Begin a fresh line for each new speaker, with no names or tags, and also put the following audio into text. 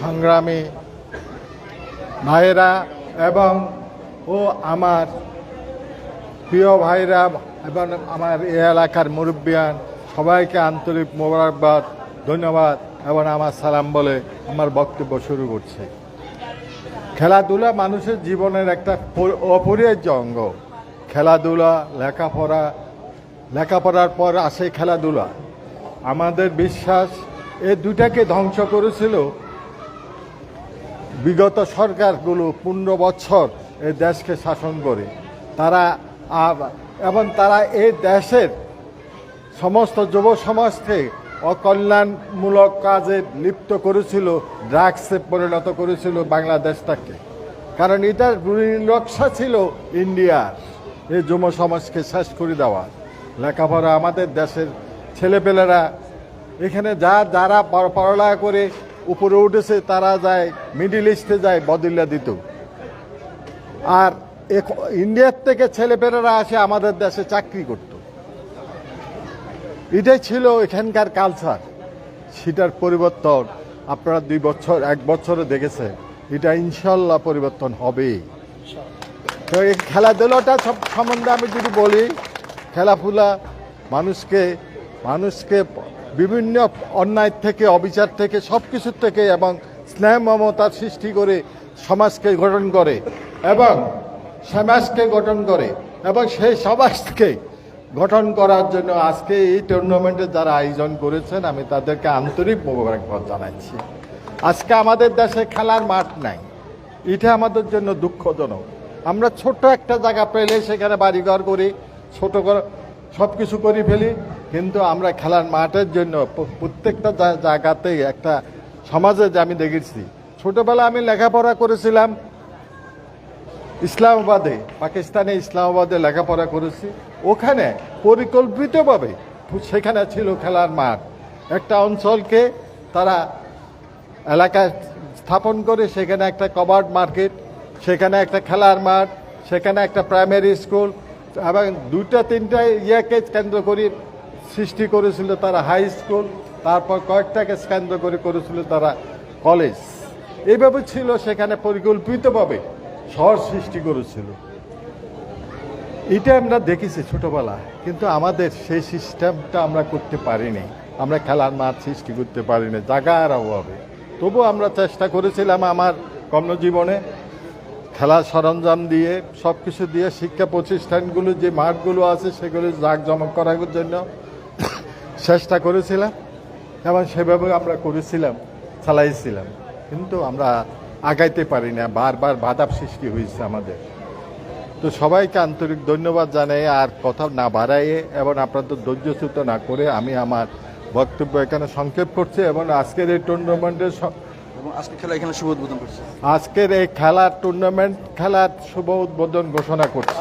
সংগ্রামী ভাইয়েরা এবং ও আমার প্রিয় ভাইরা এবং আমার এই এলাকার মুরব্বিয়ান, সবাইকে আন্তরিক মোবারকবাদ, ধন্যবাদ এবং আমার সালাম বলে আমার বক্তব্য শুরু করছে। খেলাধুলা মানুষের জীবনের একটা অপরিহার্য অঙ্গ। খেলাধুলা, লেখাপড়া, লেখাপড়ার পর আসে খেলাধুলা। আমাদের বিশ্বাস এই দুটাকে ধ্বংস করেছিল বিগত সরকারগুলো পনেরো বছর এই দেশকে শাসন করে। তারা এবং তারা এই দেশের সমস্ত যুব সমাজকে অকল্যাণমূলক কাজে লিপ্ত করেছিল, ড্রাগসে পরিণত করেছিল বাংলাদেশটাকে। কারণ এটার নকশা ছিল ইন্ডিয়ার এই যুব সমাজকে শেষ করে দেওয়া। লেখাপড়া আমাদের দেশের ছেলেপেলেরা এখানে যা, যারা পড়- পড়ালেখা করে উপরে উঠেছে, তারা যায় মিডিল ইস্টে যায় বদিল্লা দিত। আর ইন্ডিয়ার থেকে ছেলেপেলেরা আসে আমাদের দেশে চাকরি করত। এটাই ছিল এখানকার কালচার সেটার পরিবর্তন আপনারা দুই বছর, এক বছরে দেখেছেন। এটা ইনশাল্লাহ পরিবর্তন হবেই তো এই খেলাধুলাটা সব সম্বন্ধে আমি যদি বলি, খেলাফুলা মানুষকে মানুষকে বিভিন্ন অন্যায় থেকে, অবিচার থেকে সব কিছুর থেকে এবং স্নেহ মমতার সৃষ্টি করে সমাজকে গঠন করে এবং সমাজকে গঠন করে এবং সেই সমাজকে গঠন করার জন্য আজকে এই টুর্নামেন্টে যারা আয়োজন করেছেন, আমি তাদেরকে আন্তরিক মোবারকবাদ জানাচ্ছি। আজকে আমাদের দেশে খেলার মাঠ নাই। এটা আমাদের জন্য দুঃখজনক। আমরা ছোট্ট একটা জায়গা পেলে সেখানে বাড়িঘর করি, ছোট সব কিছু করে ফেলি। কিন্তু আমরা খেলার মাঠের জন্য প্রত্যেকটা জায়গাতেই একটা সমাজে আমি দেখেছি ছোটবেলা আমি লেখাপড়া করেছিলাম ইসলামাবাদে, পাকিস্তানে ইসলামাবাদে লেখাপড়া করেছি। ওখানে পরিকল্পিতভাবে সেখানে ছিল খেলার মাঠ। একটা অঞ্চলকে তারা এলাকায় স্থাপন করে, সেখানে একটা কভার্ড মার্কেট, সেখানে একটা খেলার মাঠ, সেখানে একটা প্রাইমারি স্কুল এবং দুইটা, তিনটা ইয়াকে কেন্দ্র করে সৃষ্টি করেছিল তারা হাই স্কুল তারপর কয়েকটাকে কেন্দ্র করে করেছিল তারা কলেজ এইভাবে ছিল সেখানে পরিকল্পিতভাবে শহর সৃষ্টি করেছিল। এটা আমরা দেখেছি ছোটবেলা কিন্তু আমাদের সেই সিস্টেমটা আমরা করতে পারিনি। আমরা খেলার মাঠ সৃষ্টি করতে পারিনি, জায়গার অভাবে। তবু আমরা চেষ্টা করেছিলাম আমার কর্মজীবনে খেলার সরঞ্জাম দিয়ে সব কিছু দিয়ে, শিক্ষা প্রতিষ্ঠানগুলো যে মাঠগুলো আছে সেগুলো জাঁকজমক করার জন্য চেষ্টা করেছিলাম এবং সেভাবে আমরা করেছিলাম চালাইছিলাম। কিন্তু আমরা আগাইতে পারি না বারবার বাধা সৃষ্টি হয়েছে আমাদের। তো সবাইকে আন্তরিক ধন্যবাদ জানাই আর কথা না বাড়াইয়ে এবং আপনাদের ধৈর্যচ্যুত না করে আমি আমার বক্তব্য এখানে সংক্ষেপ করছি এবং আজকের এই টুর্নামেন্টের
আজকে খেলা এখানে শুভ উদ্বোধন করছে।
আজকের এই খেলার টুর্নামেন্ট খেলার শুভ উদ্বোধন ঘোষণা করছি।